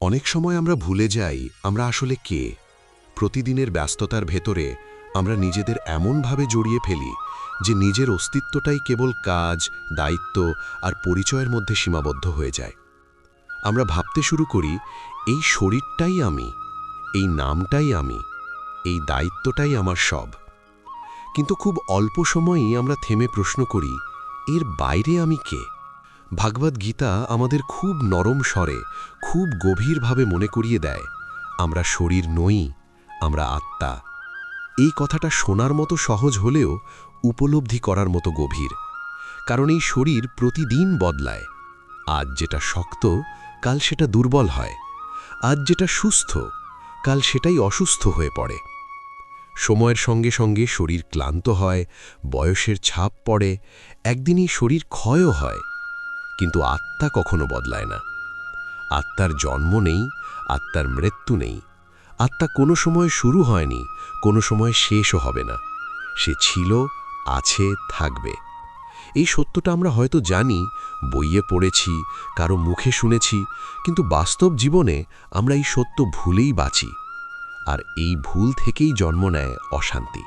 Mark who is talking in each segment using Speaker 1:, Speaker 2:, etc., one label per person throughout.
Speaker 1: অনেক সময় আমরা ভুলে যাই আমরা আসলে কে। প্রতিদিনের ব্যস্ততার ভেতরে আমরা নিজেদের এমনভাবে জড়িয়ে ফেলি যে নিজের অস্তিত্বটাই কেবল কাজ, দায়িত্ব আর পরিচয়ের মধ্যে সীমাবদ্ধ হয়ে যায়। আমরা ভাবতে শুরু করি, এই শরীরটাই আমি, এই নামটাই আমি, এই দায়িত্বটাই আমার সব। কিন্তু খুব অল্প সময়েই আমরা থেমে প্রশ্ন করি, এর বাইরে আমি কে? ভাগবত গীতা আমাদের খুব নরম স্বরে, খুব গভীরভাবে মনে করিয়ে দেয়। আমরা শরীর নই, আমরা আত্মা। এই কথাটা শোনার মতো সহজ হলেও উপলব্ধি করার মতো গভীর। কারণ এই শরীর প্রতিদিন বদলায়। আজ যেটা শক্ত, কাল সেটা দুর্বল হয়। আজ যেটা সুস্থ, কাল সেটাই অসুস্থ হয়ে পড়ে। সময়ের সঙ্গে সঙ্গে শরীর ক্লান্ত হয়, বয়সের ছাপ পড়ে একদিনই শরীর ক্ষয়ও হয়। কিন্তু আত্মা কখনো বদলায় না। আত্মার জন্ম নেই, আত্মার মৃত্যু নেই। আত্মা কোনো সময় শুরু হয়নি, কোনো সময় শেষও হবে না। সে ছিল, আছে, থাকবে। এই সত্যটা আমরা হয়তো জানি, বইয়ে পড়েছি, কারও মুখে শুনেছি, কিন্তু বাস্তব জীবনে আমরা এই সত্য ভুলেই বাঁচি। আর এই ভুল থেকেই জন্ম নেয় অশান্তি।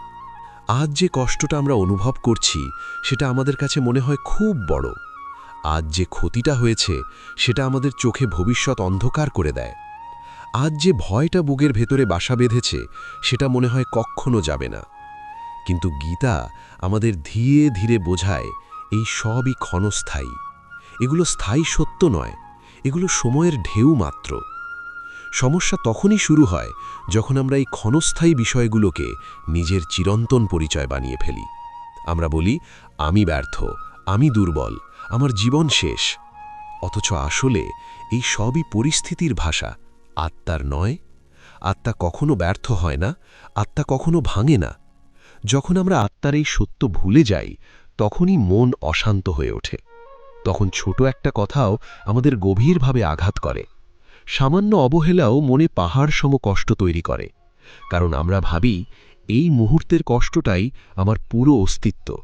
Speaker 1: আজ যে কষ্টটা আমরা অনুভব করছি, সেটা আমাদের কাছে মনে হয় খুব বড়। আজ যে ক্ষতিটা হয়েছে, সেটা আমাদের চোখে ভবিষ্যৎ অন্ধকার করে দেয়। আজ যে ভয়টা বুকের ভেতরে বাসা বেঁধেছে, সেটা মনে হয় কখনো যাবে না। কিন্তু গীতা আমাদের ধীরে ধীরে বোঝায়, এই সবই ক্ষণস্থায়ী। এগুলো স্থায়ী সত্য নয়, এগুলো সময়ের ঢেউ মাত্র। সমস্যা তখনই শুরু হয়, যখন আমরা এই ক্ষণস্থায়ী বিষয়গুলোকে নিজের চিরন্তন পরিচয় বানিয়ে ফেলি। আমরা বলি, আমি ব্যর্থ, আমি দুর্বল আমার জীবন শেষ। অথচ আসলে এই সবই পরিস্থিতির ভাষা। আত্মার নয়। আত্মা কখনো ব্যর্থ হয় না, আত্মা কখনো ভাঙে না। যখন আমরা আত্মার এই সত্য ভুলে যাই, তখনই মন অশান্ত হয়ে ওঠে। তখন ছোট একটা কথাও আমাদের গভীরভাবে আঘাত করে। সামান্য অবহেলাও মনে পাহাড় সম কষ্ট তৈরি করে। কারণ আমরা ভাবি, এই মুহূর্তের কষ্টটাই আমার পুরো অস্তিত্ব।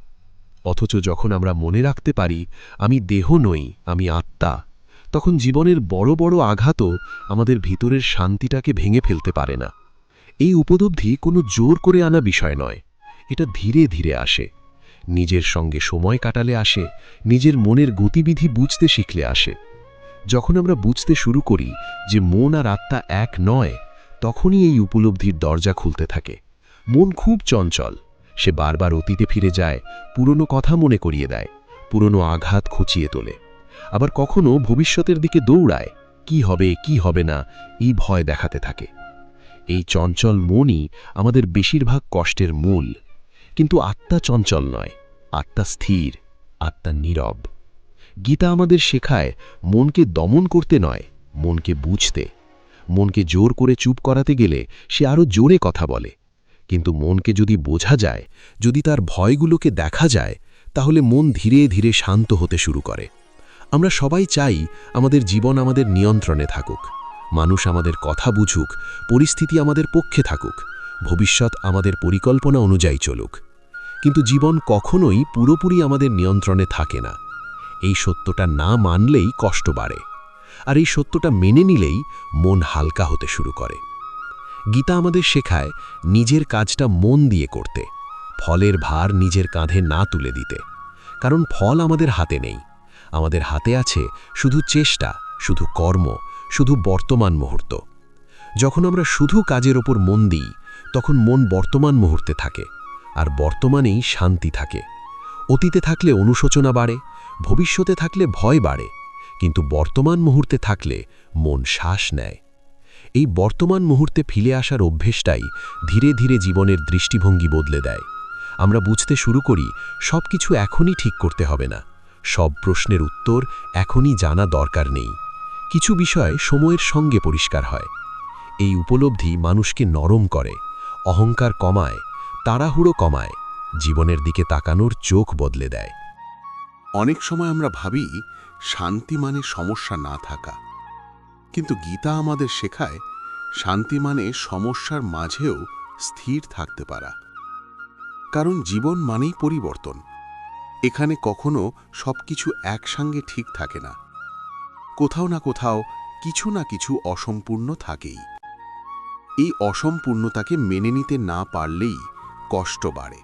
Speaker 1: অথচ যখন আমরা মনে রাখতে পারি আমি দেহ নই, আমি আত্মা, তখন জীবনের বড় বড় আঘাতও আমাদের ভিতরের শান্তিটাকে ভেঙে ফেলতে পারে না। এই উপলব্ধি কোনো জোর করে আনা বিষয় নয়, এটা ধীরে ধীরে আসে। নিজের সঙ্গে সময় কাটালে আসে, নিজের মনের গতিবিধি বুঝতে শিখলে আসে। যখন আমরা বুঝতে শুরু করি যে মন আর আত্মা এক নয়, তখনই এই উপলব্ধির দরজা খুলতে থাকে। মন খুব চঞ্চল সে বারবার অতীতে ফিরে যায়, পুরনো কথা মনে করিয়ে দেয়, পুরনো আঘাত খুঁচিয়ে তোলে। আবার কখনো ভবিষ্যতের দিকে দৌড়ায়, কি হবে কি হবে না, এই ভয় দেখাতে থাকে। এই চঞ্চল মনই আমাদের বেশিরভাগ কষ্টের মূল। কিন্তু আত্মা চঞ্চল নয়, আত্মা স্থির, আত্মা নীরব। গীতা আমাদের শেখায়, মনকে দমন করতে নয়, মনকে বুঝতে। মনকে জোর করে চুপ করাতে গেলে সে আরও জোরে কথা বলে। কিন্তু মনকে যদি বোঝা যায়, যদি তার ভয়গুলোকে দেখা যায়, তাহলে মন ধীরে ধীরে শান্ত হতে শুরু করে। আমরা সবাই চাই আমাদের জীবন আমাদের নিয়ন্ত্রণে থাকুক। মানুষ আমাদের কথা বুঝুক, পরিস্থিতি আমাদের পক্ষে থাকুক, ভবিষ্যৎ আমাদের পরিকল্পনা অনুযায়ী চলুক। কিন্তু জীবন কখনোই পুরোপুরি আমাদের নিয়ন্ত্রণে থাকে না। এই সত্যটা না মানলেই কষ্ট বাড়ে। আর এই সত্যটা মেনে নিলেই মন হালকা হতে শুরু করে। গীতা আমাদের শেখায় নিজের কাজটা মন দিয়ে করতে, ফলের ভার নিজের কাঁধে না তুলে দিতে। কারণ ফল আমাদের হাতে নেই। আমাদের হাতে আছে শুধু চেষ্টা, শুধু কর্ম, শুধু বর্তমান মুহূর্ত। যখন আমরা শুধু কাজের ওপর মন দিই, তখন মন বর্তমান মুহূর্তে থাকে, আর বর্তমানেই শান্তি থাকে। অতীতে থাকলে অনুশোচনা বাড়ে, ভবিষ্যতে থাকলে ভয় বাড়ে, কিন্তু বর্তমান মুহূর্তে থাকলে মন শ্বাস নেয়। এই বর্তমান মুহূর্তে ফিরে আসার অভ্যেসটাই ধীরে ধীরে জীবনের দৃষ্টিভঙ্গি বদলে দেয়। আমরা বুঝতে শুরু করি সব কিছু এখনই ঠিক করতে হবে না। সব প্রশ্নের উত্তর এখনই জানা দরকার নেই। কিছু বিষয় সময়ের সঙ্গে পরিষ্কার হয়। এই উপলব্ধি মানুষকে নরম করে, অহংকার কমায়, তাড়াহুড়ো কমায়, জীবনের দিকে তাকানোর চোখ বদলে দেয়।
Speaker 2: অনেক সময় আমরা ভাবি, শান্তি মানে সমস্যা না থাকা। কিন্তু গীতা আমাদের শেখায়, শান্তি মানে সমস্যার মাঝেও স্থির থাকতে পারা। কারণ জীবন মানেই পরিবর্তন। এখানে কখনো সবকিছু একসঙ্গে ঠিক থাকে না। কোথাও না কোথাও কিছু না কিছু অসম্পূর্ণ থাকেই। এই অসম্পূর্ণতাকে মেনে নিতে না পারলেই কষ্ট বাড়ে।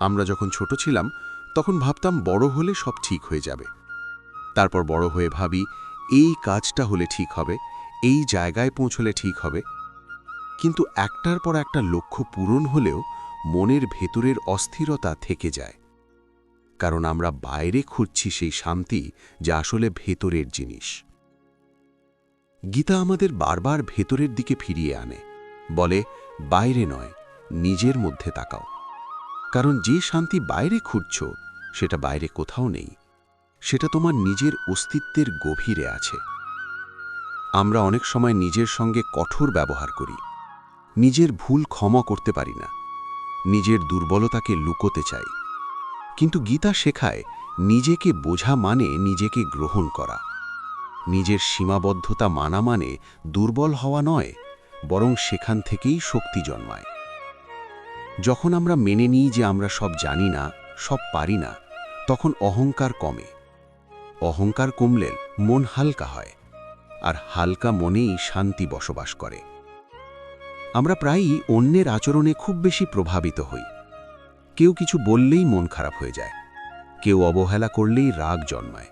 Speaker 2: আমরা যখন ছোট ছিলাম, তখন ভাবতাম বড় হলে সব ঠিক হয়ে যাবে। তারপর বড় হয়ে ভাবি এই কাজটা হলে ঠিক হবে, এই জায়গায় পৌঁছলে ঠিক হবে। কিন্তু একটার পর একটা লক্ষ্য পূরণ হলেও মনের ভেতরের অস্থিরতা থেকে যায়। কারণ আমরা বাইরে খুঁজছি সেই শান্তি যা আসলে ভেতরের জিনিস। গীতা আমাদের বারবার ভেতরের দিকে ফিরিয়ে আনে, বলে, বাইরে নয়, নিজের মধ্যে তাকাও। কারণ যে শান্তি বাইরে খুঁজছ, সেটা বাইরে কোথাও নেই। সেটা তোমার নিজের অস্তিত্বের গভীরে আছে। আমরা অনেক সময় নিজের সঙ্গে কঠোর ব্যবহার করি। নিজের ভুল ক্ষমা করতে পারি না। নিজের দুর্বলতাকে লুকোতে চাই। কিন্তু গীতা শেখায়, নিজেকে বোঝা মানে নিজেকে গ্রহণ করা। নিজের সীমাবদ্ধতা মানা মানে দুর্বল হওয়া নয়, বরং সেখান থেকেই শক্তি জন্মায়। যখন আমরা মেনে নিই যে আমরা সব জানি না, সব পারি না, তখন অহংকার কমে। অহংকার কমলে মন হালকা হয়, আর হালকা মনেই শান্তি বসবাস করে। আমরা প্রায়ই অন্যের আচরণে খুব বেশি প্রভাবিত হই। কেউ কিছু বললেই মন খারাপ হয়ে যায়, কেউ অবহেলা করলেই রাগ জন্মায়।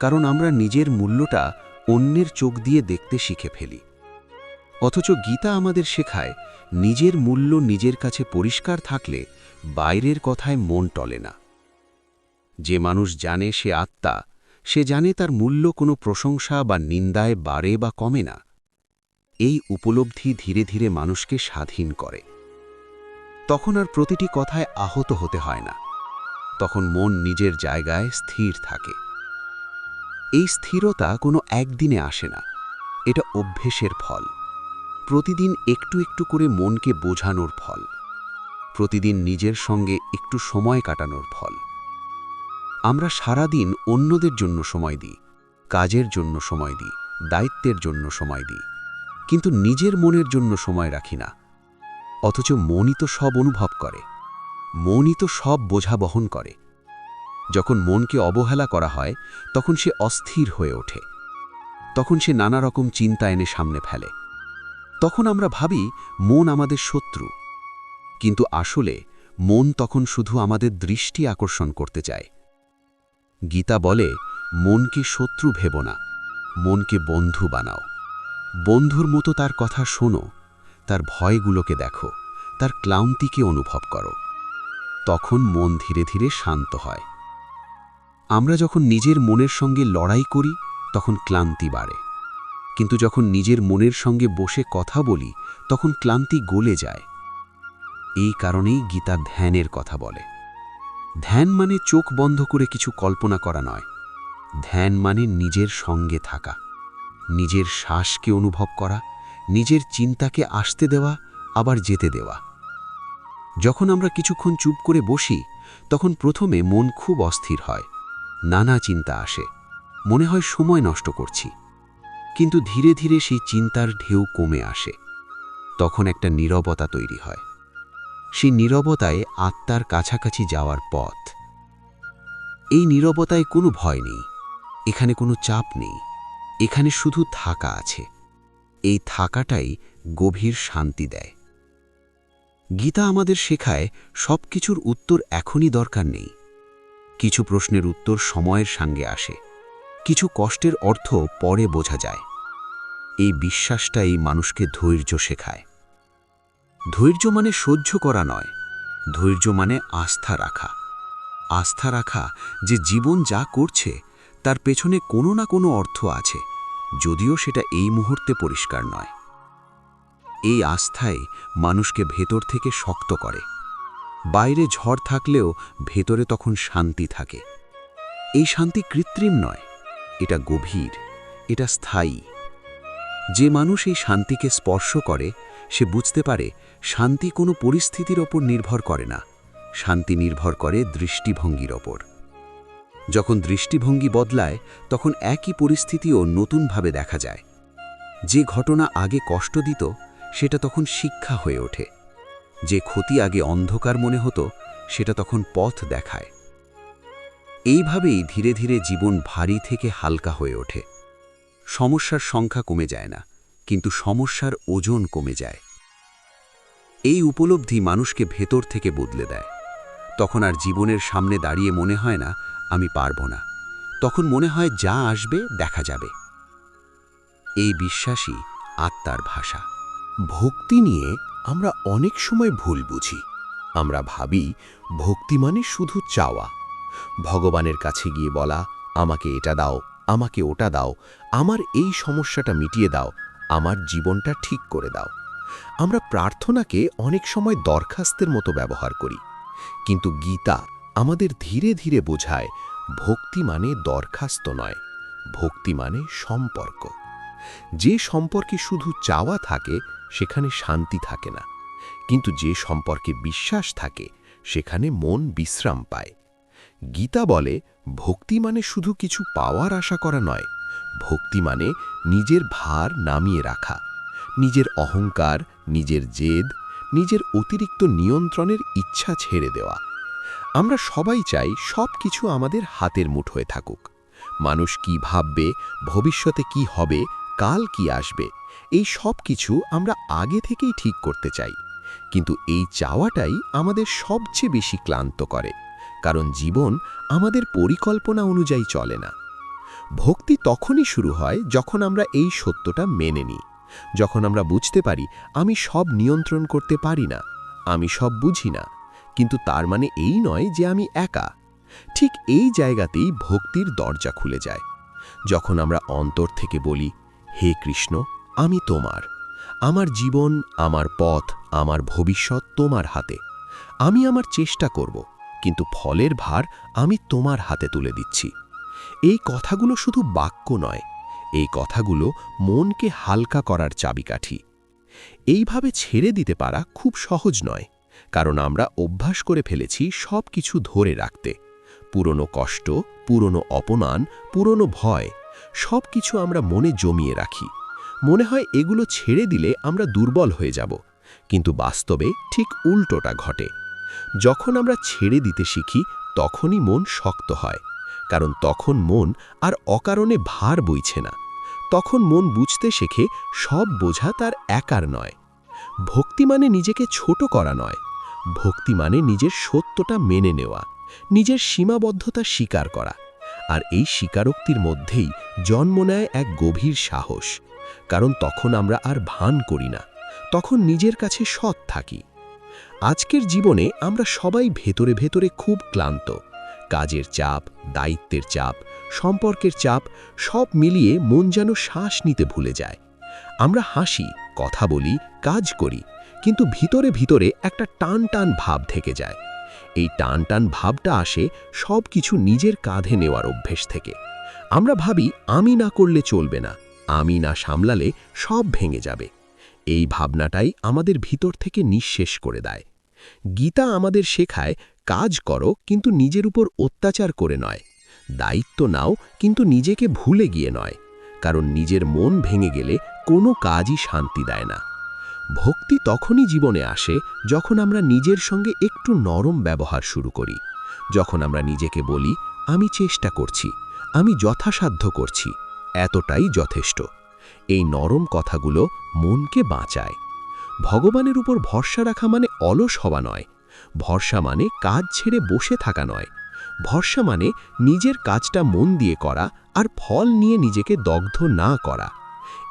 Speaker 2: কারণ আমরা নিজের মূল্যটা অন্যের চোখ দিয়ে দেখতে শিখে ফেলি। অথচ গীতা আমাদের শেখায়, নিজের মূল্য নিজের কাছে পরিষ্কার থাকলে বাইরের কথায় মন টলে না। যে মানুষ জানে সে আত্মা সে জানে তার মূল্য কোনো প্রশংসা বা নিন্দায় বাড়ে বা কমে না। এই উপলব্ধি ধীরে ধীরে মানুষকে স্বাধীন করে। তখন আর প্রতিটি কথায় আহত হতে হয় না। তখন মন নিজের জায়গায় স্থির থাকে। এই স্থিরতা কোনো একদিনে আসে না। এটা অভ্যেসের ফল। প্রতিদিন একটু একটু করে মনকে বোঝানোর ফল। প্রতিদিন নিজের সঙ্গে একটু সময় কাটানোর ফল। আমরা সারাদিন অন্যদের জন্য সময় দিই, কাজের জন্য সময় দিই, দায়িত্বের জন্য সময় দিই, কিন্তু নিজের মনের জন্য সময় রাখি না। অথচ মনই তো সব অনুভব করে, মনই তো সব বোঝা বহন করে। যখন মনকে অবহেলা করা হয়, তখন সে অস্থির হয়ে ওঠে, তখন সে নানা রকম চিন্তা এনে সামনে ফেলে। তখন আমরা ভাবি, মন আমাদের শত্রু। কিন্তু আসলে মন তখন শুধু আমাদের দৃষ্টি আকর্ষণ করতে চায়। গীতা বলে, মনকে শত্রু ভেব না, মনকে বন্ধু বানাও। বন্ধুর মতো তার কথা শোনো, তার ভয়গুলোকে দেখো, তার ক্লান্তিকে অনুভব করো। তখন মন ধীরে ধীরে শান্ত হয়। আমরা যখন নিজের মনের সঙ্গে লড়াই করি, তখন ক্লান্তি বাড়ে। কিন্তু যখন নিজের মনের সঙ্গে বসে কথা বলি, তখন ক্লান্তি গলে যায়। এই কারণেই গীতা ধ্যানের কথা বলে। ধ্যান মানে চোখ বন্ধ করে কিছু কল্পনা করা নয়। ধ্যান মানে নিজের সঙ্গে থাকা, নিজের শ্বাসকে অনুভব করা, নিজের চিন্তাকে আসতে দেওয়া, আবার যেতে দেওয়া। যখন আমরা কিছুক্ষণ চুপ করে বসি, তখন প্রথমে মন খুব অস্থির হয়, নানা চিন্তা আসে, মনে হয় সময় নষ্ট করছি। কিন্তু ধীরে ধীরে সেই চিন্তার ঢেউ কমে আসে, তখন একটা নীরবতা তৈরি হয়। সেই নীরবতায় আত্মার কাছাকাছি যাওয়ার পথ। এই নীরবতায় কোনো ভয় নেই, এখানে কোনো চাপ নেই, এখানে শুধু থাকা আছে। এই থাকাটাই গভীর শান্তি দেয়। গীতা আমাদের শেখায় সব কিছুর উত্তর এখনই দরকার নেই। কিছু প্রশ্নের উত্তর সময়ের সঙ্গে আসে, কিছু কষ্টের অর্থ পরে বোঝা যায়। এই বিশ্বাসটাই মানুষকে ধৈর্য শেখায়। ধৈর্য মানে সহ্য করা নয়, ধৈর্য মানে আস্থা রাখা। আস্থা রাখা যে জীবন যা করছে, তার পেছনে কোনো না কোনো অর্থ আছে, যদিও সেটা এই মুহূর্তে পরিষ্কার নয়। এই আস্থায় মানুষকে ভেতর থেকে শক্ত করে। বাইরে ঝড় থাকলেও ভেতরে তখন শান্তি থাকে। এই শান্তি কৃত্রিম নয়, এটা গভীর, এটা স্থায়ী। যে মানুষ এই শান্তিকে স্পর্শ করে, সে বুঝতে পারে শান্তি কোনো পরিস্থিতির ওপর নির্ভর করে না। শান্তি নির্ভর করে দৃষ্টিভঙ্গির ওপর। যখন দৃষ্টিভঙ্গি বদলায়, তখন একই পরিস্থিতিও নতুনভাবে দেখা যায়। যে ঘটনা আগে কষ্ট দিত, সেটা তখন শিক্ষা হয়ে ওঠে। যে ক্ষতি আগে অন্ধকার মনে হতো, সেটা তখন পথ দেখায়। এইভাবেই ধীরে ধীরে জীবন ভারী থেকে হালকা হয়ে ওঠে।
Speaker 3: সমস্যার সংখ্যা কমে যায় না, কিন্তু সমস্যার ওজন কমে যায়। এই উপলব্ধি মানুষকে ভেতর থেকে বদলে দেয়। তখন আর জীবনের সামনে দাঁড়িয়ে মনে হয় না, আমি পারব না। তখন মনে হয় যা আসবে, দেখা যাবে। এই বিশ্বাসই আত্মার ভাষা।
Speaker 4: ভক্তি নিয়ে আমরা অনেক সময় ভুল বুঝি। আমরা ভাবি, ভক্তি মানে শুধু চাওয়া। ভগবানের কাছে গিয়ে বলা, আমাকে এটা দাও, আমাকে ওটা দাও, আমার এই সমস্যাটা মিটিয়ে দাও, আমার জীবনটা ঠিক করে দাও। আমরা প্রার্থনাকে অনেক সময় দরখাস্তের মতো ব্যবহার করি। কিন্তু গীতা আমাদের ধীরে ধীরে বোঝায়, ভক্তি মানে দরখাস্ত নয়, ভক্তি মানে সম্পর্ক। যে সম্পর্কে শুধু চাওয়া থাকে, সেখানে শান্তি থাকে না। কিন্তু যে সম্পর্কে বিশ্বাস থাকে, সেখানে মন বিশ্রাম পায়। গীতা বলে, ভক্তি মানে শুধু কিছু পাওয়ার আশা করা নয়, ভক্তি মানে নিজের ভার নামিয়ে রাখা। নিজের অহংকার, নিজের জেদ, নিজের অতিরিক্ত নিয়ন্ত্রণের ইচ্ছা ছেড়ে দেওয়া। আমরা সবাই চাই সব কিছু আমাদের হাতের মুঠোয় থাকুক। মানুষ কি ভাববে, ভবিষ্যতে কি হবে, কাল কি আসবে, এই সব কিছু আমরা আগে থেকেই ঠিক করতে চাই। কিন্তু এই চাওয়াটাই আমাদের সবচেয়ে বেশি ক্লান্ত করে, কারণ জীবন আমাদের পরিকল্পনা অনুযায়ী চলে না। ভক্তি তখনই শুরু হয় যখন আমরা এই সত্যটা মেনে নিই। যখন আমরা বুঝতে পারি আমি সব নিয়ন্ত্রণ করতে পারি না, আমি সব বুঝি না, কিন্তু তার মানে এই নয় যে আমি একা। ঠিক এই জায়গাতেই ভক্তির দরজা খুলে যায়। যখন আমরা অন্তর থেকে বলি, হে কৃষ্ণ, আমি তোমার। আমার জীবন, আমার পথ, আমার ভবিষ্যৎ তোমার হাতে। আমি আমার চেষ্টা করব, কিন্তু ফলের ভার আমি তোমার হাতে তুলে দিচ্ছি। এই কথাগুলো শুধু বাক্য নয় এই কথাগুলো মনকে হালকা করার চাবিকাঠি। এইভাবে ছেড়ে দিতে পারা খুব সহজ নয়, কারণ আমরা অভ্যাস করে ফেলেছি সব কিছু ধরে রাখতে। পুরনো কষ্ট, পুরনো অপমান, পুরনো ভয় সব কিছু আমরা মনে জমিয়ে রাখি। মনে হয় এগুলো ছেড়ে দিলে আমরা দুর্বল হয়ে যাব, কিন্তু বাস্তবে ঠিক উল্টোটা ঘটে। যখন আমরা ছেড়ে দিতে শিখি, তখনই মন শক্ত হয়। কারণ তখন মন আর অকারণে ভার বইছে না। তখন মন বুঝতে শেখে সব বোঝা তার একার নয়। ভক্তি মানে নিজেকে ছোট করা নয়। ভক্তি মানে নিজের সত্যটা মেনে নেওয়া, নিজের সীমাবদ্ধতা স্বীকার করা। আর এই স্বীকারোক্তির মধ্যেই জন্ম নেয় এক গভীর সাহস। কারণ তখন আমরা আর ভান করি না, তখন নিজের কাছে সৎ থাকি। আজকের জীবনে আমরা সবাই ভেতরে ভেতরে খুব ক্লান্ত কাজের চাপ, দায়িত্বের চাপ, সম্পর্কের চাপ সব মিলিয়ে মন যেন শ্বাস নিতে ভুলে যায়। আমরা হাসি, কথা বলি, কাজ করি, কিন্তু ভিতরে ভিতরে একটা টান টান ভাব থেকে যায়। এই টান টান ভাবটা আসে সব কিছু নিজের কাঁধে নেওয়ার অভ্যেস থেকে। আমরা ভাবি, আমি না করলে চলবে না, আমি না সামলালে সব ভেঙে যাবে। এই ভাবনাটাই আমাদের ভিতর থেকে নিঃশেষ করে দেয়। গীতা আমাদের শেখায় কাজ করো কিন্তু নিজের উপর অত্যাচার করে নয়। দায়িত্ব নাও কিন্তু নিজেকে ভুলে গিয়ে নয়। কারণ নিজের মন ভেঙে গেলে কোনো কাজই শান্তি দেয় না। ভক্তি তখনই জীবনে আসে যখন আমরা নিজের সঙ্গে একটু নরম ব্যবহার শুরু করি। যখন আমরা নিজেকে বলি, আমি চেষ্টা করছি, আমি যথাসাধ্য করছি, এতটাই যথেষ্ট। এই নরম কথাগুলো মনকে বাঁচায়। ভগবানের উপর ভরসা রাখা মানে অলস হওয়া নয় ভরসা মানে কাজ ছেড়ে বসে থাকা নয়। ভরসা মানে নিজের কাজটা মন দিয়ে করা আর ফল নিয়ে নিজেকে দগ্ধ না করা।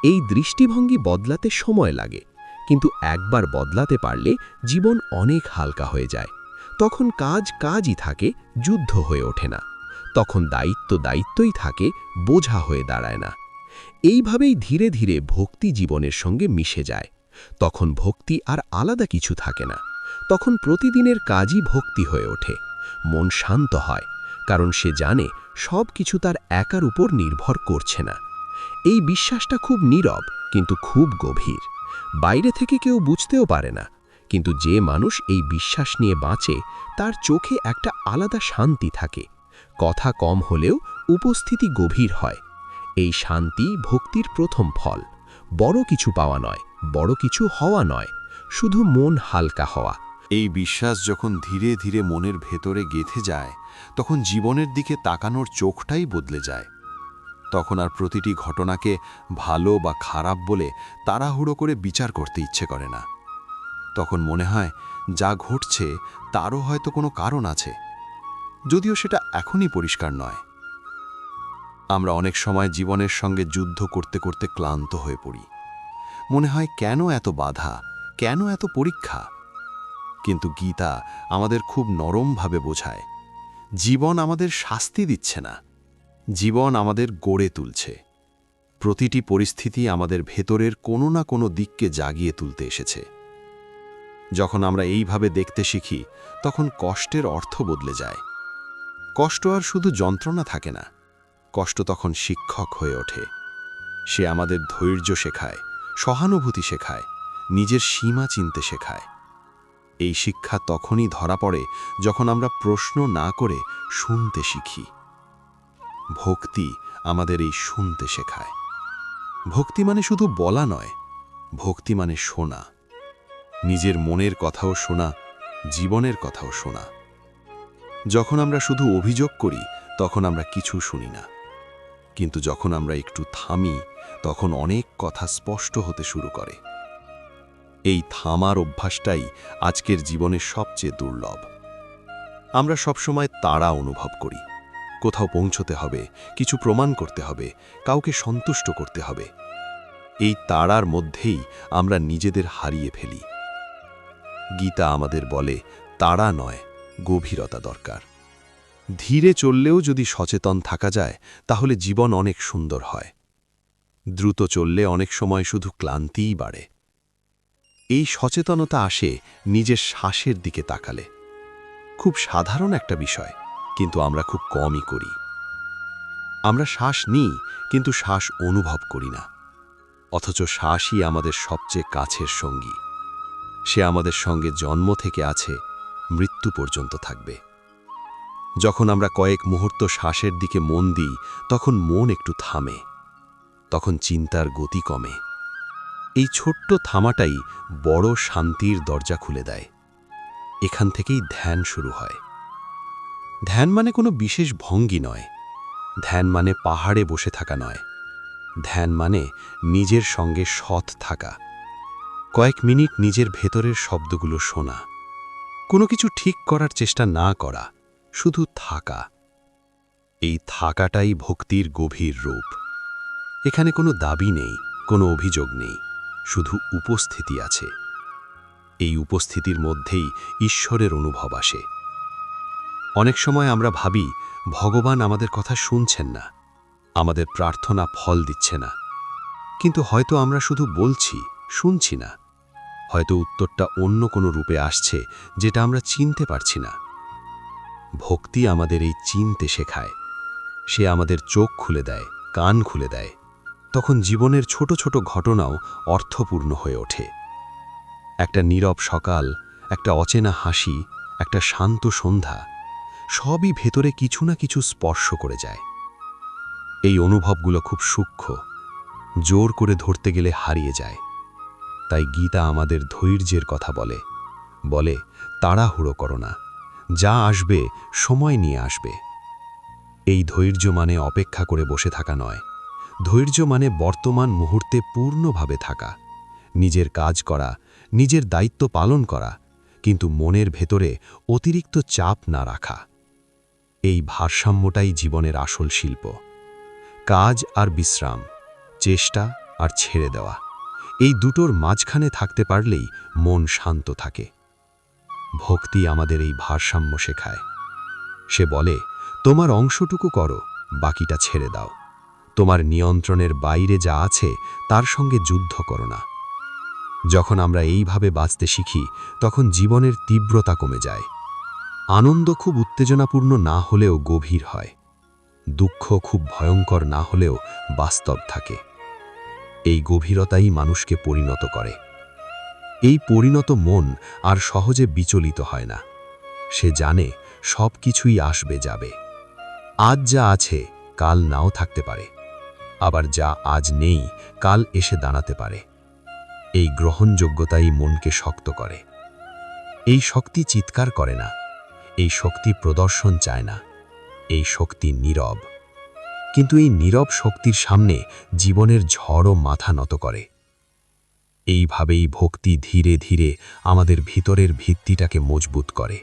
Speaker 4: এই দৃষ্টিভঙ্গি বদলাতে সময় লাগে, কিন্তু একবার বদলাতে পারলে জীবন অনেক হালকা হয়ে যায়। তখন কাজ কাজই থাকে, যুদ্ধ হয়ে ওঠে না। তখন দায়িত্ব দায়িত্বই থাকে, বোঝা হয়ে দাঁড়ায় না। এইভাবেই ধীরে ধীরে ভক্তি জীবনের সঙ্গে মিশে যায়। তখন ভক্তি আর আলাদা কিছু থাকে না। তখন প্রতিদিনের কাজই ভক্তি হয়ে ওঠে। মন শান্ত হয়, কারণ সে জানে সব কিছু তার একার উপর নির্ভর করছে না। এই বিশ্বাসটা খুব নীরব, কিন্তু খুব গভীর। বাইরে থেকে কেউ বুঝতেও পারে না, কিন্তু যে মানুষ এই বিশ্বাস নিয়ে বাঁচে, তার চোখে একটা আলাদা শান্তি থাকে। কথা কম হলেও উপস্থিতি গভীর হয়। এই শান্তি ভক্তির প্রথম ফল। বড় কিছু পাওয়া নয়, বড় কিছু হওয়া নয়, শুধু মন হালকা হওয়া।
Speaker 2: এই বিশ্বাস যখন ধীরে ধীরে মনের ভেতরে গেঁথে যায়, তখন জীবনের দিকে তাকানোর চোখটাই বদলে যায়। তখন আর প্রতিটি ঘটনাকে ভালো বা খারাপ বলে তাড়াহুড়ো করে বিচার করতে ইচ্ছে করে না। তখন মনে হয়, যা ঘটছে, তারও হয়তো কোনো কারণ আছে। যদিও সেটা এখনই পরিষ্কার নয়। আমরা অনেক সময় জীবনের সঙ্গে যুদ্ধ করতে করতে ক্লান্ত হয়ে পড়ি। মনে হয়, কেন এত বাধা? কেন এত পরীক্ষা? কিন্তু গীতা আমাদের খুব নরমভাবে বোঝায়। জীবন আমাদের শাস্তি দিচ্ছে না। জীবন আমাদের গড়ে তুলছে। প্রতিটি পরিস্থিতি আমাদের ভেতরের কোনো না কোনো দিককে জাগিয়ে তুলতে এসেছে। যখন আমরা এইভাবে দেখতে শিখি, তখন কষ্টের অর্থ বদলে যায়। কষ্ট আর শুধু যন্ত্রণা থাকে না। কষ্ট তখন শিক্ষক হয়ে ওঠে। সে আমাদের ধৈর্য শেখায়, সহানুভূতি শেখায়, নিজের সীমা চিনতে শেখায়। এই শিক্ষা তখনই ধরা পড়ে যখন আমরা প্রশ্ন না করে শুনতে শিখি। ভক্তি আমাদের এই শুনতে শেখায়। ভক্তি মানে শুধু বলা নয়, ভক্তি মানে শোনা। নিজের মনের কথাও শোনা, জীবনের কথাও শোনা। যখন আমরা শুধু অভিযোগ করি, তখন আমরা কিছু শুনি না। কিন্তু যখন আমরা একটু থামি, তখন অনেক কথা স্পষ্ট হতে শুরু করে। এই থামার অভ্যাসটাই আজকের জীবনের সবচেয়ে দুর্লভ। আমরা সবসময় তাড়া অনুভব করি। কোথাও পৌঁছতে হবে, কিছু প্রমাণ করতে হবে, কাউকে সন্তুষ্ট করতে হবে। এই তাড়ার মধ্যেই আমরা নিজেদের হারিয়ে ফেলি। গীতা আমাদের বলে, তাড়া নয়, গভীরতা দরকার। ধীরে চললেও যদি সচেতন থাকা যায়, তাহলে জীবন অনেক সুন্দর হয়। দ্রুত চললে অনেক সময় শুধু ক্লান্তিই বাড়ে। এই সচেতনতা আসে নিজের শ্বাসের দিকে তাকালে। খুব সাধারণ একটা বিষয়, কিন্তু আমরা খুব কমই করি। আমরা শ্বাস নিই, কিন্তু শ্বাস অনুভব করি না। অথচ শ্বাসই আমাদের সবচেয়ে কাছের সঙ্গী। সে আমাদের সঙ্গে জন্ম থেকে আছে, মৃত্যু পর্যন্ত থাকবে। যখন আমরা কয়েক মুহূর্ত শ্বাসের দিকে মন দিই, তখন মন একটু থামে। তখন চিন্তার গতি কমে। এই ছোট্ট থামাটাই বড় শান্তির দরজা খুলে দেয়। এখান থেকেই ধ্যান শুরু হয়। ধ্যান মানে কোনো বিশেষ ভঙ্গি নয়। ধ্যান মানে পাহাড়ে বসে থাকা নয়। ধ্যান মানে নিজের সঙ্গে সৎ থাকা। কয়েক মিনিট নিজের ভেতরের শব্দগুলো শোনা। কোনো কিছু ঠিক করার চেষ্টা না করা, শুধু থাকা। এই থাকাটাই ভক্তির গভীর রূপ। এখানে কোনো দাবি নেই, কোনো অভিযোগ নেই। শুধু উপস্থিতি আছে। এই উপস্থিতির মধ্যেই ঈশ্বরের অনুভব আসে। অনেক সময় আমরা ভাবি, ভগবান আমাদের কথা শুনছেন না, আমাদের প্রার্থনা ফল দিচ্ছে না। কিন্তু হয়তো আমরা শুধু বলছি, শুনছি না। হয়তো উত্তরটা অন্য কোনো রূপে আসছে, যেটা আমরা চিনতে পারছি না। ভক্তি আমাদের এই চিনতে শেখায়। সে আমাদের চোখ খুলে দেয়, কান খুলে দেয়। তখন জীবনের ছোট ছোট ঘটনাও অর্থপূর্ণ হয়ে ওঠে। একটা নীরব সকাল, একটা অচেনা হাসি, একটা শান্ত সন্ধ্যা, সবই ভেতরে কিছু না কিছু স্পর্শ করে যায়। এই অনুভবগুলো খুব সূক্ষ্ম, জোর করে ধরতে গেলে হারিয়ে যায়। তাই গীতা আমাদের ধৈর্যের কথা বলে। বলে, তাড়াহুড়ো করো না। যা আসবে, সময় নিয়ে আসবে। এই ধৈর্য মানে অপেক্ষা করে বসে থাকা নয়। ধৈর্য মানে বর্তমান মুহূর্তে পূর্ণভাবে থাকা, নিজের কাজ করা, নিজের দায়িত্ব পালন করা, কিন্তু মনের ভেতরে অতিরিক্ত চাপ না রাখা। এই ভারসাম্যটাই জীবনের আসল শিল্প। কাজ আর বিশ্রাম, চেষ্টা আর ছেড়ে দেওয়া, এই দুটোর মাঝখানে থাকতে পারলেই মন শান্ত থাকে। ভক্তি আমাদের এই ভারসাম্য শেখায়। সে বলে, তোমার অংশটুকু করো, বাকিটা ছেড়ে দাও। তোমার নিয়ন্ত্রণের বাইরে যা আছে, তার সঙ্গে যুদ্ধ করো না। যখন আমরা এইভাবে বাঁচতে শিখি, তখন জীবনের তীব্রতা কমে যায়। আনন্দ খুব উত্তেজনাপূর্ণ না হলেও গভীর হয়। দুঃখ খুব ভয়ঙ্কর না হলেও বাস্তব থাকে। এই গভীরতাই মানুষকে পরিণত করে। এই পরিণত মন আর সহজে বিচলিত হয় না। সে জানে সব কিছুই আসবে যাবে। আজ যা আছে, কাল নাও থাকতে পারে। আবার যা আজ নেই, কাল এসে দাঁড়াতে পারে। এই গ্রহণযোগ্যতাই মনকে শক্ত করে। এই শক্তি চিৎকার করে না, এই শক্তি প্রদর্শন চায় না, এই শক্তি নীরব।
Speaker 3: কিন্তু এই নীরব শক্তির সামনে জীবনের ঝড়ও মাথা নত করে। এইভাবেই ভক্তি ধীরে ধীরে আমাদের ভিতরের ভিত্তিটাকে মজবুত করে।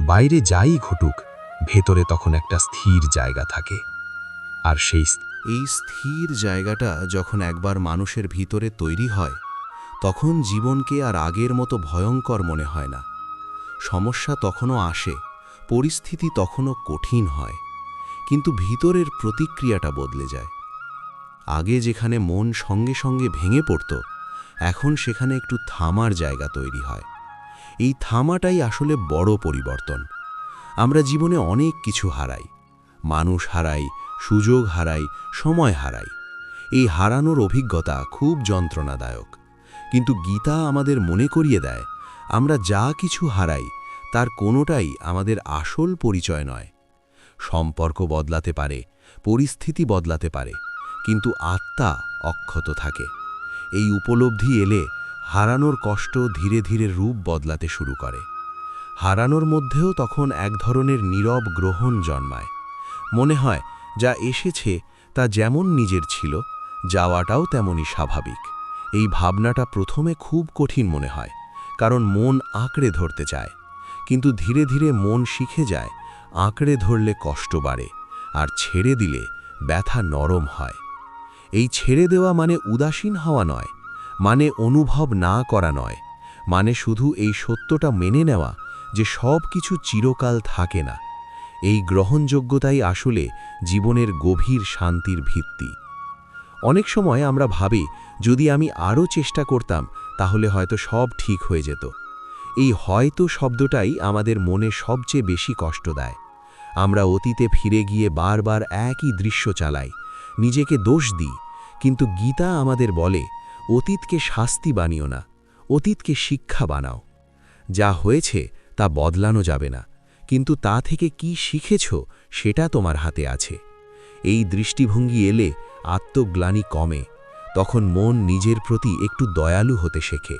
Speaker 3: বাইরে যাই ঘটুক, ভেতরে তখন একটা স্থির জায়গা থাকে। আর সেই
Speaker 4: এই স্থির জায়গাটা যখন একবার মানুষের ভিতরে তৈরি হয়, তখন জীবনকে আর আগের মতো ভয়ঙ্কর মনে হয় না। সমস্যা তখনও আসে, পরিস্থিতি তখনও কঠিন হয়, কিন্তু ভিতরের প্রতিক্রিয়াটা বদলে যায়। আগে যেখানে মন সঙ্গে সঙ্গে ভেঙে পড়ত, এখন সেখানে একটু থামার জায়গা তৈরি হয়। এই থামাটাই আসলে বড় পরিবর্তন। আমরা জীবনে অনেক কিছু হারাই। মানুষ হারাই সুযোগ হারাই, সময় হারাই। এই হারানোর অভিজ্ঞতা খুব যন্ত্রণাদায়ক। কিন্তু গীতা আমাদের মনে করিয়ে দেয়, আমরা যা কিছু হারাই, তার কোনোটাই আমাদের আসল পরিচয় নয়। সম্পর্ক বদলাতে পারে, পরিস্থিতি বদলাতে পারে, কিন্তু আত্মা অক্ষত থাকে। এই উপলব্ধি এলে হারানোর কষ্ট ধীরে ধীরে রূপ বদলাতে শুরু করে। হারানোর মধ্যেও তখন এক ধরনের নীরব গ্রহণ জন্মায়। মনে হয় যা এসেছে তা যেমন নিজের ছিল, যাওয়াটাও তেমনই স্বাভাবিক। এই ভাবনাটা প্রথমে খুব কঠিন মনে হয়, কারণ মন আঁকড়ে ধরতে চায়। কিন্তু ধীরে ধীরে মন শিখে যায়, আঁকড়ে ধরলে কষ্ট বাড়ে, আর ছেড়ে দিলে ব্যথা নরম হয়। এই ছেড়ে দেওয়া মানে উদাসীন হওয়া নয় মানে অনুভব না করা নয় মানে শুধু এই সত্যটা মেনে নেওয়া যে সব কিছু চিরকাল থাকে না। এই গ্রহণযোগ্যতাই আসলে জীবনের গভীর শান্তির ভিত্তি। অনেক সময় আমরা ভাবি, যদি আমি আরও চেষ্টা করতাম, তাহলে হয়তো সব ঠিক হয়ে যেত। এই হয়তো শব্দটাই আমাদের মনে সবচেয়ে বেশি কষ্ট দেয়। আমরা অতীতে ফিরে গিয়ে বারবার একই দৃশ্য চালাই, নিজেকে দোষ দিই, কিন্তু গীতা আমাদের বলে, অতীতকে শাস্তি বানিও না, অতীতকে শিক্ষা বানাও। যা হয়েছে তা বদলানো যাবে না। কিন্তু তা থেকে কি শিখেছ সেটা তোমার হাতে আছে। এই দৃষ্টিভঙ্গি এলে আত্মগ্লানি কমে, তখন মন নিজের প্রতি একটু দয়ালু হতে শেখে,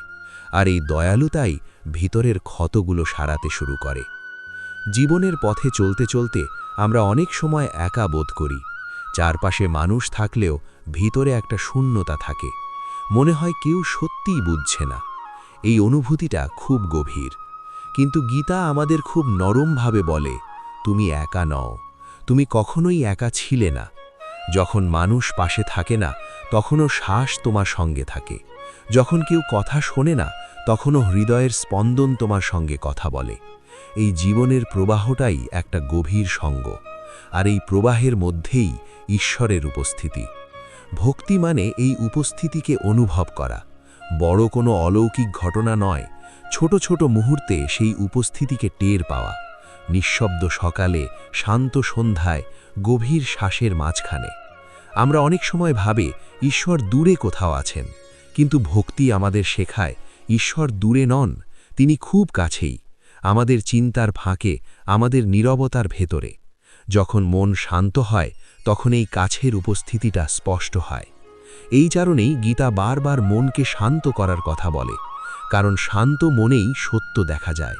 Speaker 4: আর এই দয়ালুতাই ভিতরের ক্ষতগুলো সারাতে শুরু করে। জীবনের পথে চলতে চলতে আমরা অনেক সময় একা বোধ করি, চারপাশে মানুষ থাকলেও ভিতরে একটা শূন্যতা থাকে, মনে হয় কেউ সত্যিই বুঝছে না। এই অনুভূতিটা খুব গভীর। কিন্তু গীতা আমাদের খুব নরমভাবে বলে, তুমি একা নও। তুমি কখনোই একা ছিলে না। যখন মানুষ পাশে থাকে না, তখনও শ্বাস তোমার সঙ্গে থাকে। যখন কেউ কথা শোনে না, তখনও হৃদয়ের স্পন্দন তোমার সঙ্গে কথা বলে। এই জীবনের প্রবাহটাই একটা গভীর সঙ্গ, আর এই প্রবাহের মধ্যেই ঈশ্বরের উপস্থিতি। ভক্তি মানে এই উপস্থিতিকে অনুভব করা। বড় কোনো অলৌকিক ঘটনা নয় ছোট ছোট মুহূর্তে সেই উপস্থিতিকে টের পাওয়া, নিঃশব্দ সকালে, শান্ত সন্ধ্যায়, গভীর শ্বাসের মাঝখানে। আমরা অনেক সময় ভাবে, ঈশ্বর দূরে কোথাও আছেন, কিন্তু ভক্তি আমাদের শেখায়, ঈশ্বর দূরে নন, তিনি খুব কাছেই, আমাদের চিন্তার ফাঁকে, আমাদের নীরবতার ভেতরে। যখন মন শান্ত হয়, তখন এই কাছের উপস্থিতিটা স্পষ্ট হয়। এই কারণেই গীতা বারবার মনকে শান্ত করার কথা বলে। কারণ শান্ত মনেই সত্য দেখা যায়।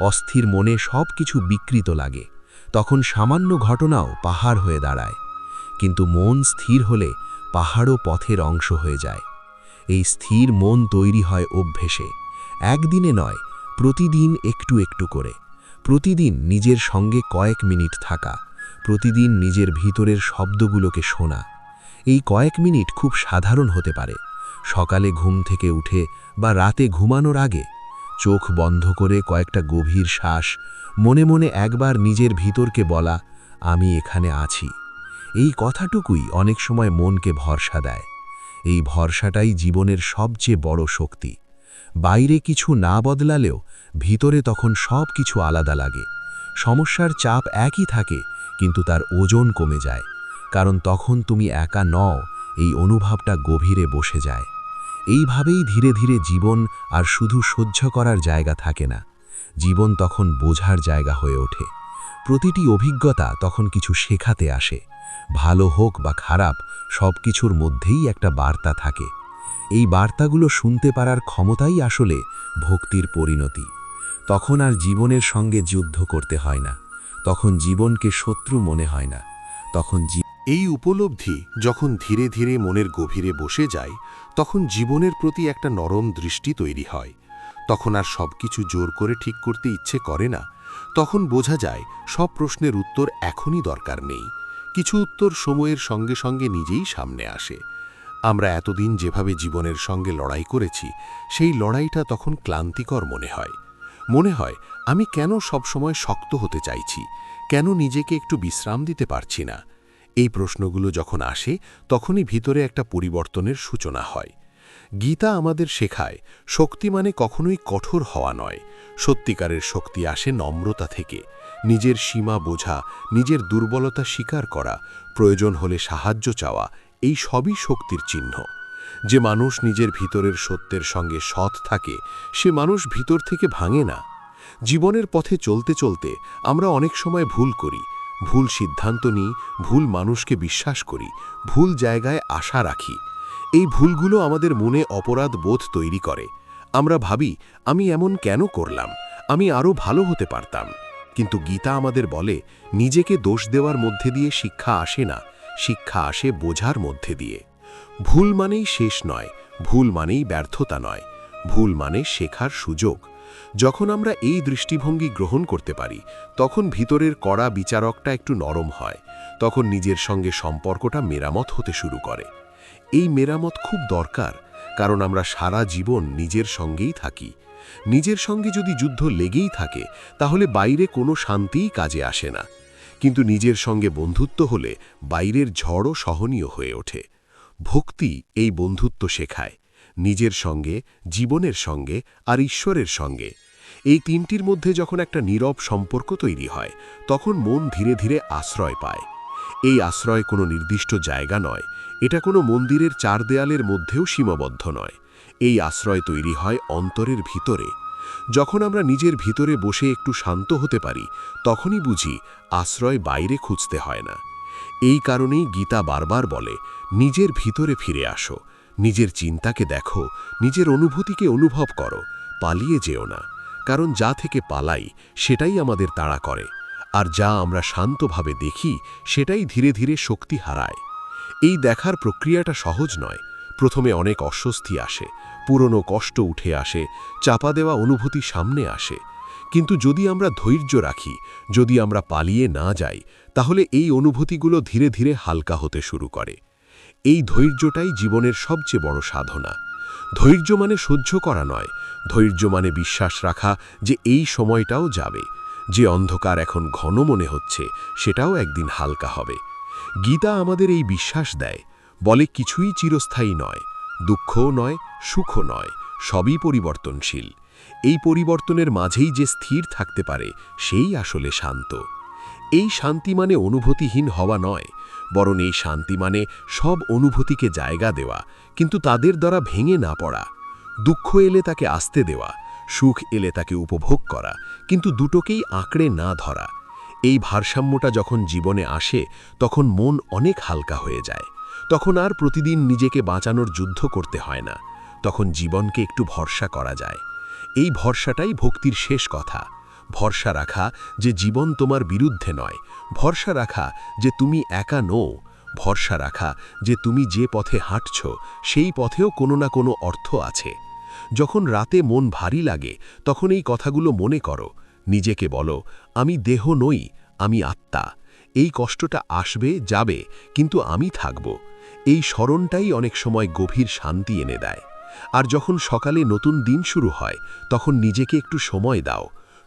Speaker 4: অস্থির মনে সব কিছু বিকৃত লাগে। তখন সামান্য ঘটনাও পাহাড় হয়ে দাঁড়ায়। কিন্তু মন স্থির হলে পাহাড়ও পথের অংশ হয়ে যায়। এই স্থির মন তৈরি হয় অভ্যেসে। একদিনে নয়, প্রতিদিন একটু একটু করে। প্রতিদিন নিজের সঙ্গে কয়েক মিনিট থাকা। প্রতিদিন নিজের ভিতরের শব্দগুলোকে শোনা। এই কয়েক মিনিট খুব সাধারণ হতে পারে। সকালে ঘুম থেকে উঠে বা রাতে ঘুমানোর আগে চোখ বন্ধ করে কয়েকটা গভীর শ্বাস মনে মনে একবার নিজের ভিতরকে বলা, আমি এখানে আছি। এই কথাটুকুই অনেক সময় মনকে ভরসা দেয়। এই ভরসাটাই জীবনের সবচেয়ে বড় শক্তি। বাইরে কিছু না বদলালেও ভিতরে তখন সব কিছু আলাদা লাগে। সমস্যার চাপ একই থাকে, কিন্তু তার ওজন কমে যায়। কারণ তখন তুমি একা নও এই অনুভবটা গভীরে বসে যায়। এইভাবেই ধীরে ধীরে জীবন আর শুধু সহ্য করার জায়গা থাকে না। জীবন তখন বোঝার জায়গা হয়ে ওঠে। প্রতিটি অভিজ্ঞতা তখন কিছু শেখাতে আসে। ভালো হোক বা খারাপ সব কিছুর মধ্যেই একটা বার্তা থাকে। এই বার্তাগুলো শুনতে পারার ক্ষমতাই আসলে ভক্তির পরিণতি। তখন আর জীবনের সঙ্গে যুদ্ধ করতে হয় না। তখন জীবনকে শত্রু মনে হয় না। তখন
Speaker 2: এই উপলব্ধি যখন ধীরে ধীরে মনের গভীরে বসে যায়, তখন জীবনের প্রতি একটা নরম দৃষ্টি তৈরি হয়। তখন আর সবকিছু জোর করে ঠিক করতে ইচ্ছে করে না। তখন বোঝা যায় সব প্রশ্নের উত্তর এখনই দরকার নেই। কিছু উত্তর সময়ের সঙ্গে সঙ্গে নিজেই সামনে আসে। আমরা এতদিন যেভাবে জীবনের সঙ্গে লড়াই করেছি, সেই লড়াইটা তখন ক্লান্তিকর মনে হয়। মনে হয়, আমি কেন সবসময় শক্ত হতে চাইছি? কেন নিজেকে একটু বিশ্রাম দিতে পারছি না? এই প্রশ্নগুলো যখন আসে, তখনই ভিতরে একটা পরিবর্তনের সূচনা হয়। গীতা আমাদের শেখায়, শক্তি মানে কখনোই কঠোর হওয়া নয়। সত্যিকারের শক্তি আসে নম্রতা থেকে। নিজের সীমা বোঝা, নিজের দুর্বলতা স্বীকার করা, প্রয়োজন হলে সাহায্য চাওয়া, এই সবই শক্তির চিহ্ন। যে মানুষ নিজের ভিতরের সত্যের সঙ্গে সৎ থাকে, সে মানুষ ভিতর থেকে ভাঙে না। জীবনের পথে চলতে চলতে আমরা অনেক সময় ভুল করি ভুল সিদ্ধান্ত নিই, ভুল মানুষকে বিশ্বাস করি, ভুল জায়গায় আশা রাখি। এই ভুলগুলো আমাদের মনে অপরাধ বোধ তৈরি করে। আমরা ভাবি, আমি এমন কেন করলাম? আমি আরও ভালো হতে পারতাম। কিন্তু গীতা আমাদের বলে, নিজেকে দোষ দেওয়ার মধ্যে দিয়ে শিক্ষা আসে না, শিক্ষা আসে বোঝার মধ্যে দিয়ে। ভুল মানেই শেষ নয়, ভুল মানেই ব্যর্থতা নয়, ভুল মানে শেখার সুযোগ। যখন আমরা এই দৃষ্টিভঙ্গি গ্রহণ করতে পারি, তখন ভিতরের কড়া বিচারকটা একটু নরম হয়, তখন নিজের সঙ্গে সম্পর্কটা মেরামত হতে শুরু করে। এই মেরামত খুব দরকার, কারণ আমরা সারা জীবন নিজের সঙ্গেই থাকি। নিজের সঙ্গে যদি যুদ্ধ লেগেই থাকে, তাহলে বাইরে কোনো শান্তিই কাজে আসে না। কিন্তু নিজের সঙ্গে বন্ধুত্ব হলে বাইরের ঝড়ও সহনীয় হয়ে ওঠে। ভক্তি এই বন্ধুত্ব শেখায়, নিজের সঙ্গে, জীবনের সঙ্গে আর ঈশ্বরের সঙ্গে। এই তিনটির মধ্যে যখন একটা নীরব সম্পর্ক তৈরি হয়, তখন মন ধীরে ধীরে আশ্রয় পায়। এই আশ্রয় কোনো নির্দিষ্ট জায়গা নয়, এটা কোনো মন্দিরের চার দেয়ালের মধ্যেও সীমাবদ্ধ নয়। এই আশ্রয় তৈরি হয় অন্তরের ভিতরে। যখন আমরা নিজের ভিতরে বসে একটু শান্ত হতে পারি, তখনই বুঝি আশ্রয় বাইরে খুঁজতে হয় না। এই কারণেই গীতা বারবার বলে, নিজের ভিতরে ফিরে আসো, নিজের চিন্তাকে দেখো, নিজের অনুভূতিকে অনুভব করো, পালিয়ে যেও না। কারণ যা থেকে পালাই, সেটাই আমাদের তাড়া করে। আর যা আমরা শান্তভাবে দেখি, সেটাই ধীরে ধীরে শক্তি হারায়। এই দেখার প্রক্রিয়াটা সহজ নয়। প্রথমে অনেক অস্বস্তি আসে, পুরনো কষ্ট উঠে আসে, চাপা দেওয়া অনুভূতি সামনে আসে। কিন্তু যদি আমরা ধৈর্য রাখি, যদি আমরা পালিয়ে না যাই, তাহলে এই অনুভূতিগুলো ধীরে ধীরে হালকা হতে শুরু করে। এই ধৈর্যটাই জীবনের সবচেয়ে বড় সাধনা। ধৈর্য মানে সহ্য করা নয়। ধৈর্য মানে বিশ্বাস রাখা যে এই সময়টাও যাবে। যে অন্ধকার এখন ঘন মনে হচ্ছে, সেটাও একদিন হালকা হবে। গীতা আমাদের এই বিশ্বাস দেয়। বলে কিছুই চিরস্থায়ী নয়, দুঃখও নয়, সুখও নয়, সবই পরিবর্তনশীল। এই পরিবর্তনের মাঝেই যে স্থির থাকতে পারে, সেই আসলে শান্ত। এই শান্তি মানে অনুভূতিহীন হওয়া নয় বরং এই শান্তি মানে সব অনুভূতিকে জায়গা দেওয়া, কিন্তু তাদের দ্বারা ভেঙে না পড়া। দুঃখ এলে তাকে আসতে দেওয়া, সুখ এলে তাকে উপভোগ করা, কিন্তু দুটোকেই আঁকড়ে না ধরা। এই ভারসাম্যটা যখন জীবনে আসে, তখন মন অনেক হালকা হয়ে যায়। তখন আর প্রতিদিন নিজেকে বাঁচানোর যুদ্ধ করতে হয় না। তখন জীবনকে একটু ভরসা করা যায়। এই ভরসাটাই ভক্তির শেষ কথা। ভরসা রাখা যে জীবন তোমার বিরুদ্ধে নয় ভরসা রাখা যে তুমি একা নও, ভরসা রাখা যে তুমি যে পথে হাঁটছ, সেই পথেও কোনো না কোনো অর্থ আছে। যখন রাতে মন ভারী লাগে, তখন এই কথাগুলো মনে করো। নিজেকে বলো, আমি দেহ নই, আমি আত্মা। এই কষ্টটা আসবে, যাবে, কিন্তু আমি থাকব। এই স্মরণটাই অনেক সময় গভীর শান্তি এনে দেয়। আর যখন সকালে নতুন দিন শুরু হয়, তখন নিজেকে একটু সময় দাও।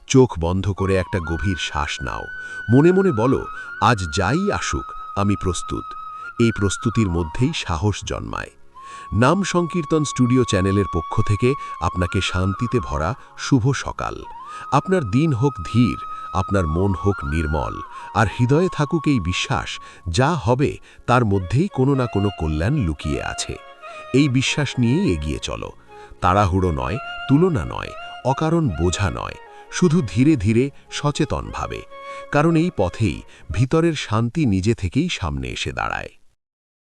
Speaker 2: চোখ বন্ধ করে একটা গভীর শ্বাস নাও। মনে মনে বলো, আজ যাই আসুক, আমি প্রস্তুত। এই প্রস্তুতির মধ্যেই সাহস জন্মায়। নাম সংকীর্তন স্টুডিও চ্যানেলের পক্ষ থেকে আপনাকে শান্তিতে ভরা শুভ সকাল। আপনার দিন হোক ধীর, আপনার মন হোক নির্মল, আর হৃদয়ে থাকুক এই বিশ্বাস, যা হবে তার মধ্যেই কোনো না কোনো কল্যাণ লুকিয়ে আছে। এই বিশ্বাস নিয়েই এগিয়ে চলো। তাড়াহুড়ো নয়, তুলনা নয়, অকারণ বোঝা নয়। শুধু ধীরে ধীরে সচেতনভাবে কারণ এই পথেই ভিতরের শান্তি নিজে থেকেই সামনে এসে দাঁড়ায়।